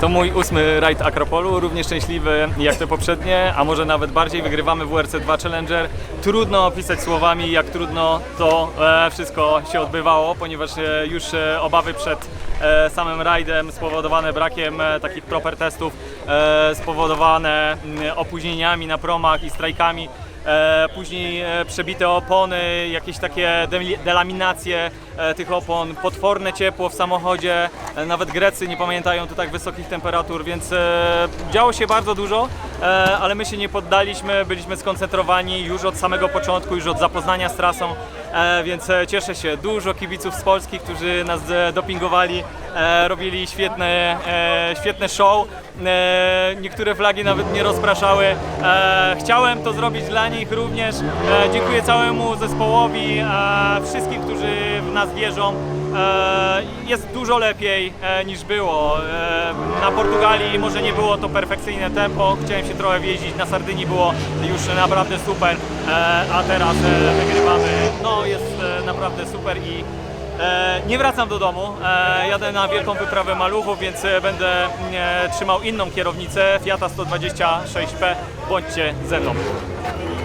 To mój ósmy rajd Akropolu, równie szczęśliwy jak te poprzednie, a może nawet bardziej. Wygrywamy WRC2 Challenger. Trudno opisać słowami, jak trudno to e, wszystko się odbywało, ponieważ e, już e, obawy przed samym rajdem spowodowane brakiem takich proper testów, spowodowane mm, opóźnieniami na promach i strajkami. E, później e, przebite opony, jakieś takie delaminacje e, tych opon, potworne ciepło w samochodzie, nawet Grecy nie pamiętają tu tak wysokich temperatur, więc działo się bardzo dużo, ale my się nie poddaliśmy, byliśmy skoncentrowani już od samego początku, już od zapoznania z trasą, więc cieszę się, dużo kibiców z Polski, którzy nas dopingowali, e, robili świetne, e, świetne show, e, niektóre flagi nawet nie rozpraszały. Chciałem to zrobić dla nich również. Dziękuję całemu zespołowi, wszystkim, którzy w nas wierzą. Jest dużo lepiej niż było. Na Portugalii może nie było to perfekcyjne tempo, chciałem się trochę wjeździć, na Sardynii było już naprawdę super, a teraz wygrywamy. No jest naprawdę super i nie wracam do domu, e, jadę na wielką wyprawę maluchów, więc e, będę e, trzymał inną kierownicę Fiata 126P. Bądźcie ze mną.